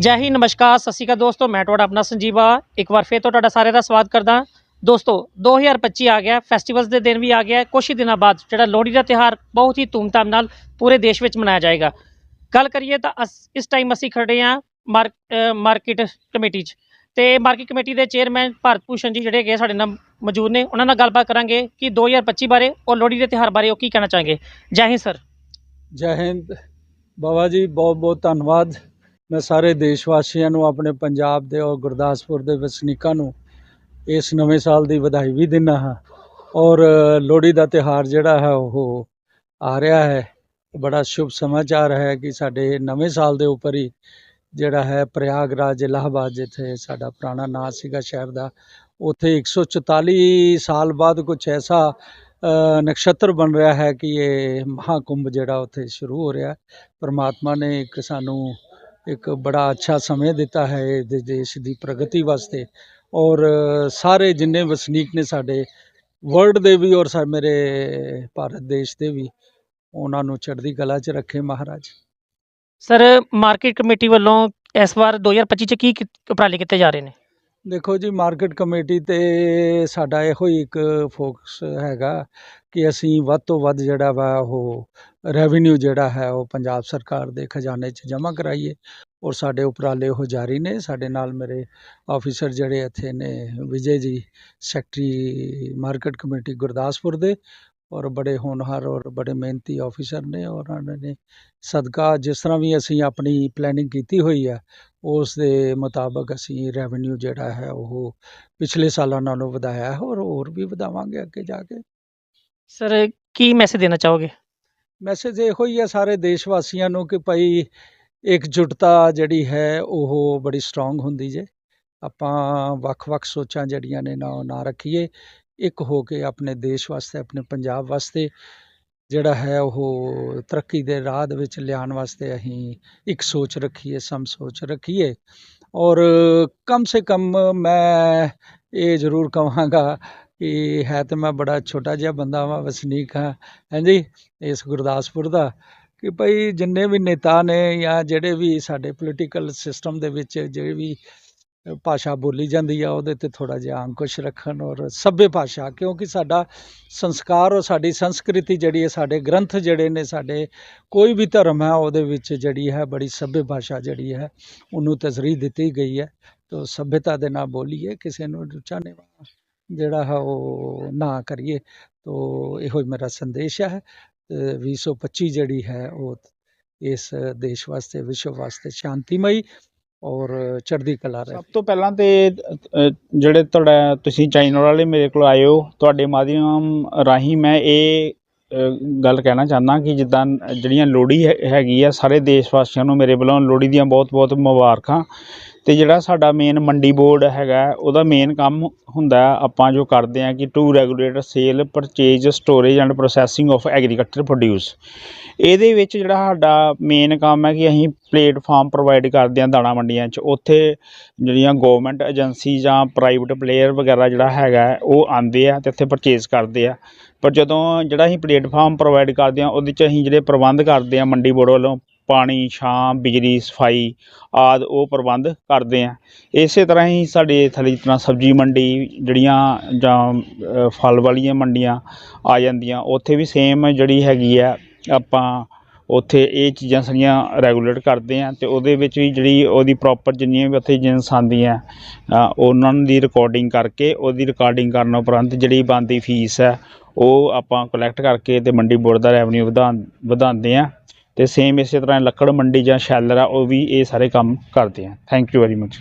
ਜੈ ਹਿੰਦ, ਨਮਸਕਾਰ, ਸਤਿ ਸ਼੍ਰੀ ਅਕਾਲ ਦੋਸਤੋ, ਮੈਂ ਤੁਹਾਡਾ ਆਪਣਾ ਸੰਜੀਵਾ। ਇੱਕ ਵਾਰ ਫੇਰ ਤੋਂ ਤੁਹਾਡਾ ਸਾਰਿਆਂ ਦਾ ਸਵਾਗਤ ਕਰਦਾ। ਦੋਸਤੋ 2025 ਆ ਗਿਆ ਫੈਸਟੀਵਲਸ ਦੇ ਦਿਨ ਵੀ ਆ ਗਿਆ ਕੁਝ ਹੀ ਦਿਨਾਂ ਬਾਅਦ ਜਿਹੜਾ ਲੋਹੜੀ ਦਾ ਤਿਉਹਾਰ ਬਹੁਤ ਹੀ ਧੂਮਧਾਮ ਨਾਲ ਪੂਰੇ ਦੇਸ਼ ਵਿੱਚ ਮਨਾਇਆ ਜਾਏਗਾ। ਗੱਲ ਕਰੀਏ ਤਾਂ ਅਸ- ਇਸ ਟਾਈਮ ਅਸੀਂ ਖੜੇ ਹਾਂ ਮਾਰਕੀਟ ਕਮੇਟੀ 'ਚ। ਤੇ ਮਾਰਕੀਟ ਕਮੇਟੀ ਦੇ ਚੇਅਰਮੈਨ ਭਾਰਤ ਭੂਸ਼ਣ ਜੀ ਜਿਹੜੇ ਹੈਗੇ ਸਾਡੇ ਨਾਲ ਮੌਜੂਦ ਨੇ, ਉਹਨਾਂ ਨਾਲ ਗੱਲਬਾਤ ਕਰਾਂਗੇ ਕਿ 2025 ਬਾਰੇ ਔਰ ਲੋਹੜੀ ਦੇ ਤਿਉਹਾਰ ਬਾਰੇ ਉਹ ਕੀ ਕਹਿਣਾ ਚਾਹਾਂਗੇ। ਜੈ ਹਿੰਦ, ਸਰ। ਜੈ ਹਿੰਦ। ਬਾਬਾ ਜੀ ਬਹੁਤ ਬਹੁਤ ਧੰਨਵਾਦ। ਮੈਂ ਸਾਰੇ ਦੇਸ਼ ਵਾਸੀਆਂ ਨੂੰ, ਆਪਣੇ ਪੰਜਾਬ ਦੇ ਔਰ ਗੁਰਦਾਸਪੁਰ ਦੇ ਵਸਨੀਕਾਂ ਨੂੰ ਇਸ ਨਵੇਂ ਸਾਲ ਦੀ ਵਧਾਈ ਵੀ ਦਿੰਦਾ ਹਾਂ। ਔਰ ਲੋਹੜੀ ਦਾ ਤਿਉਹਾਰ ਜਿਹੜਾ ਹੈ, ਉਹ ਆ ਰਿਹਾ ਹੈ। ਬੜਾ ਸ਼ੁਭ ਸਮਾਚਾਰ ਹੈ ਕਿ ਸਾਡੇ ਨਵੇਂ ਸਾਲ ਦੇ ਉੱਪਰ ਹੀ ਜਿਹੜਾ ਹੈ, ਪ੍ਰਯਾਗਰਾਜ, ਇਲਾਹਾਬਾਦ, ਜਿੱਥੇ ਸਾਡਾ ਪੁਰਾਣਾ ਨਾਂ ਸੀਗਾ ਸ਼ਹਿਰ ਦਾ, ਉੱਥੇ 144 ਸਾਲ ਬਾਅਦ ਕੁਝ ਐਸਾ ਨਕਸ਼ਤਰ ਬਣ ਰਿਹਾ ਹੈ ਕਿ ਇਹ ਮਹਾਕੁੰਭ ਜਿਹੜਾ ਉੱਥੇ ਸ਼ੁਰੂ ਹੋ ਰਿਹਾ ਹੈ। ਪਰਮਾਤਮਾ ਨੇ ਇੱਕ ਸਾਨੂੰ ਇੱਕ ਬੜਾ ਅੱਛਾ ਸਮੇਂ ਦਿੱਤਾ ਹੈ ਇਹਦੇ ਦੇਸ਼ ਦੀ ਪ੍ਰਗਤੀ ਵਾਸਤੇ। ਔਰ ਸਾਰੇ ਜਿੰਨੇ ਵਸਨੀਕ ਨੇ ਸਾਡੇ, ਵਰਲਡ ਦੇ ਵੀ ਔਰ ਸਾ ਮੇਰੇ ਭਾਰਤ ਦੇਸ਼ ਦੇ ਵੀ, ਉਹਨਾਂ ਨੂੰ ਚੜ੍ਹਦੀ ਕਲਾ 'ਚ ਰੱਖੇ ਮਹਾਰਾਜ। ਸਰ, ਮਾਰਕੀਟ ਕਮੇਟੀ ਵੱਲੋਂ ਇਸ ਵਾਰ 2025 ਚ ਕੀ ਉਪਰਾਲੇ ਕੀਤੇ ਜਾ ਰਹੇ ਨੇ? ਦੇਖੋ ਜੀ ਮਾਰਕੀਟ ਕਮੇਟੀ ਤੇ ਸਾਡਾ ਇਹੋ ਹੀ ਇੱਕ ਫੋਕਸ ਹੈਗਾ ਕਿ ਅਸੀਂ ਵੱਧ ਤੋਂ ਵੱਧ ਜਿਹੜਾ ਵਾ ਉਹ ਰੈਵਨਿਊ ਜਿਹੜਾ ਹੈ ਉਹ ਪੰਜਾਬ ਸਰਕਾਰ ਦੇ ਖਜ਼ਾਨੇ 'ਚ ਜਮ੍ਹਾਂ ਕਰਾਈਏ ਔਰ ਸਾਡੇ ਉਪਰਾਲੇ ਉਹ ਜਾਰੀ ਨੇ। ਸਾਡੇ ਨਾਲ ਮੇਰੇ ਆਫੀਸਰ ਜਿਹੜੇ ਇੱਥੇ ਨੇ, ਵਿਜੇ ਜੀ ਸੈਕਟਰੀ ਮਾਰਕੀਟ ਕਮੇਟੀ ਗੁਰਦਾਸਪੁਰ ਦੇ ਔਰ ਬੜੇ ਹੋਣਹਾਰ ਔਰ ਬੜੇ ਮਿਹਨਤੀ ਆਫੀਸਰ ਨੇ ਔਰ ਉਹਨਾਂ ਨੇ ਸਦਕਾ ਜਿਸ ਤਰ੍ਹਾਂ ਵੀ ਅਸੀਂ ਆਪਣੀ ਪਲੈਨਿੰਗ ਕੀਤੀ ਹੋਈ ਹੈ ਉਸ ਦੇ ਮੁਤਾਬਕ ਅਸੀਂ ਰੈਵਨਿਊ ਜਿਹੜਾ ਹੈ ਉਹ ਪਿਛਲੇ ਸਾਲਾਂ ਨਾਲੋਂ ਵਧਾਇਆ ਹੈ ਔਰ ਹੋਰ ਵੀ ਵਧਾਵਾਂਗੇ ਅੱਗੇ ਜਾ ਕੇ। ਸਰ ਕੀ ਮੈਸੇਜ ਦੇਣਾ ਚਾਹੋਗੇ? ਮੈਸੇਜ ਇਹੋ ਹੀ ਹੈ ਸਾਰੇ ਦੇਸ਼ ਵਾਸੀਆਂ ਨੂੰ ਕਿ ਭਾਈ ਇਕਜੁੱਟਤਾ ਜਿਹੜੀ ਹੈ ਉਹ ਬੜੀ ਸਟਰੋਂਗ ਹੁੰਦੀ ਜੇ। ਆਪਾਂ ਵੱਖ-ਵੱਖ ਸੋਚਾਂ ਜਿਹੜੀਆਂ ਨੇ ਨਾ ਨਾ ਰੱਖੀਏ। ਇੱਕ ਹੋ ਕੇ ਆਪਣੇ ਦੇਸ਼ ਵਾਸਤੇ, ਆਪਣੇ ਪੰਜਾਬ ਵਾਸਤੇ ਜਿਹੜਾ ਹੈ ਉਹ ਤਰੱਕੀ ਦੇ ਰਾਹ ਦੇ ਵਿੱਚ ਲਿਆਉਣ ਵਾਸਤੇ ਅਸੀਂ ਇੱਕ ਸੋਚ ਰੱਖੀਏ, ਸਮ ਸੋਚ ਰੱਖੀਏ। ਔਰ ਕਮ ਸੇ ਕਮ ਮੈਂ ਇਹ ਜ਼ਰੂਰ ਕਹਾਂਗਾ ਕਿ ਹੈ ਤਾਂ ਮੈਂ ਬੜਾ ਛੋਟਾ ਜਿਹਾ ਬੰਦਾ ਵਾਂ, ਵਸਨੀਕ ਹਾਂ ਹਾਂਜੀ ਇਸ ਗੁਰਦਾਸਪੁਰ ਦਾ। ਕਿ ਭਈ ਜਿੰਨੇ ਵੀ ਨੇਤਾ ਨੇ ਜਾਂ ਜਿਹੜੇ ਵੀ ਸਾਡੇ ਪੋਲੀਟੀਕਲ ਸਿਸਟਮ ਦੇ ਵਿੱਚ, ਜਿਹੜੇ ਵੀ ਭਾਸ਼ਾ ਬੋਲੀ ਜਾਂਦੀ ਆ, ਉਹਦੇ ਤੇ ਥੋੜਾ ਜਿਹਾ ਅੰਕੁਸ਼ ਰੱਖਣ ਔਰ ਸੱਭਿਅ ਭਾਸ਼ਾ, ਕਿਉਂਕਿ ਸਾਡਾ ਸੰਸਕਾਰ ਔਰ ਸਾਡੀ ਸੰਸਕ੍ਰਿਤੀ ਜਿਹੜੀ ਹੈ, ਸਾਡੇ ਗ੍ਰੰਥ ਜਿਹੜੇ ਨੇ, ਸਾਡੇ ਕੋਈ ਵੀ ਧਰਮ ਹੈ, ਉਹਦੇ ਵਿੱਚ ਜਿਹੜੀ ਹੈ, ਬੜੀ ਸੱਭਿਅ ਭਾਸ਼ਾ ਜਿਹੜੀ ਹੈ, ਉਹਨੂੰ ਤਜਰੀਹ ਦਿੱਤੀ ਗਈ ਹੈ। ਤੋ ਸੱਭਿਅਤਾ ਦੇ ਨਾਲ ਬੋਲੀਏ, ਕਿਸੇ ਨੂੰ ਉੱਚਾ ਨੀਵਾਂ ਜਿਹੜਾ ਹੈ, ਉਹ ਨਾ ਕਰੀਏ, ਤੋ ਇਹੋ ਹੀ ਮੇਰਾ ਸੰਦੇਸ਼ ਹੈ। ਤੇ 2025 ਜਿਹੜੀ ਹੈ, ਉਹ ਇਸ ਦੇਸ਼ ਵਾਸਤੇ, ਵਿਸ਼ਵ ਵਾਸਤੇ ਸ਼ਾਂਤੀਮਈ ਔਰ ਚੜ੍ਹਦੀ ਕਲਾ ਰਹੇ। ਸਭ ਤੋਂ ਪਹਿਲਾਂ ਤੇ ਅ, ਜਿਹੜੇ ਤੁਹਾਡਾ ਤੁਸੀਂ ਚੈਨਲ ਵਾਲੇ ਮੇਰੇ ਕੋਲ ਆਏ ਹੋ ਤੁਹਾਡੇ ਮਾਧਿਅਮ ਰਾਹੀਂ ਮੈਂ ਇਹ ਗੱਲ ਕਹਿਣਾ ਚਾਹੁੰਦਾ ਕਿ ਜਿੱਦਾਂ ਜਿਹੜੀਆਂ ਲੋਹੜੀ ਹੈ- ਹੈਗੀ ਆ, ਸਾਰੇ ਦੇਸ਼ ਵਾਸੀਆਂ ਨੂੰ ਮੇਰੇ ਵੱਲੋਂ ਲੋਹੜੀ ਦੀਆਂ ਬਹੁਤ-ਬਹੁਤ ਮੁਬਾਰਕਾਂ। ਅਤੇ ਜਿਹੜਾ ਸਾਡਾ ਮੇਨ ਮੰਡੀ ਬੋਰਡ ਹੈਗਾ, ਉਹਦਾ ਮੇਨ ਕੰਮ ਹੁੰਦਾ ਆਪਾਂ ਜੋ ਕਰਦੇ ਹਾਂ ਕਿ to regulate sale purchase storage and processing of agriculture produce ਇਹਦੇ ਵਿੱਚ ਜਿਹੜਾ ਸਾਡਾ ਮੇਨ ਕੰਮ ਹੈ ਕਿ ਅਸੀਂ ਪਲੇਟਫਾਰਮ ਪ੍ਰੋਵਾਈਡ ਕਰਦੇ ਹਾਂ ਦਾਣਾ ਮੰਡੀਆਂ 'ਚ। ਉੱਥੇ ਜਿਹੜੀਆਂ ਗਵਰਨਮੈਂਟ ਏਜੰਸੀ ਜਾਂ ਪ੍ਰਾਈਵੇਟ ਪਲੇਅਰ ਵਗੈਰਾ ਜਿਹੜਾ ਹੈਗਾ, ਉਹ ਆਉਂਦੇ ਆ ਤੇ ਇੱਥੇ ਪਰਚੇਜ਼ ਕਰਦੇ ਆ। ਪਰ ਜਦੋਂ ਜਿਹੜਾ ਅਸੀਂ ਪਲੇਟਫਾਰਮ ਪ੍ਰੋਵਾਈਡ ਕਰਦੇ ਆ ਉਹਦੇ 'ਚ ਅਸੀਂ ਜਿਹੜੇ ਪ੍ਰਬੰਧ ਕਰਦੇ ਆ ਮੰਡੀ ਬੋਰਡ ਵੱਲੋਂ, ਪਾਣੀ, ਛਾਂ, ਬਿਜਲੀ, ਸਫ਼ਾਈ ਆਦ, ਉਹ ਪ੍ਰਬੰਧ ਕਰਦੇ ਆ ਇਸੇ ਤਰ੍ਹਾਂ ਹੀ ਸਾਡੇ ਥਲੇ ਜਿਸ ਤਰ੍ਹਾਂ ਸਬਜ਼ੀ ਮੰਡੀ ਜਿਹੜੀਆਂ ਜਾਂ ਫਲ ਵਾਲੀਆਂ ਮੰਡੀਆਂ ਆ ਜਾਂਦੀਆਂ, ਉੱਥੇ ਵੀ ਸੇਮ ਜਿਹੜੀ ਹੈਗੀ ਆ ਆਪਾਂ ਉੱਥੇ ਇਹ ਚੀਜ਼ਾਂ ਸਾਰੀਆਂ ਰੈਗੂਲੇਟ ਕਰਦੇ ਆ ਤੇ ਉਹਦੇ ਵਿੱਚ ਵੀ ਜਿਹੜੀ ਉਹਦੀ ਪ੍ਰੋਪਰ ਜਿੰਨੀਆਂ ਵੀ ਉੱਥੇ ਜਿੰਸ ਆਉਂਦੀਆਂ ਉਹਨਾਂ ਦੀ ਰਿਕਾਰਡਿੰਗ ਕਰਕੇ ਉਹਦੀ ਰਿਕਾਰਡਿੰਗ ਕਰਨ ਉਪਰੰਤ ਜਿਹੜੀ ਬਣਦੀ ਫੀਸ ਹੈ, ਉਹ ਆਪਾਂ ਕਲੈਕਟ ਕਰਕੇ ਤੇ ਮੰਡੀ ਬੋਰਡ ਦਾ ਰੈਵਨਿਊ ਵਧਾ, ਵਧਾਉਂਦੇ ਆ ਤੇ ਸੇਮ ਇਸੇ ਤਰ੍ਹਾਂ ਲੱਕੜ ਮੰਡੀ ਜਾਂ ਸ਼ੈਲਰ ਆ, ਉਹ ਵੀ ਇਹ ਸਾਰੇ ਕੰਮ ਕਰਦੇ ਆ। Thank you very much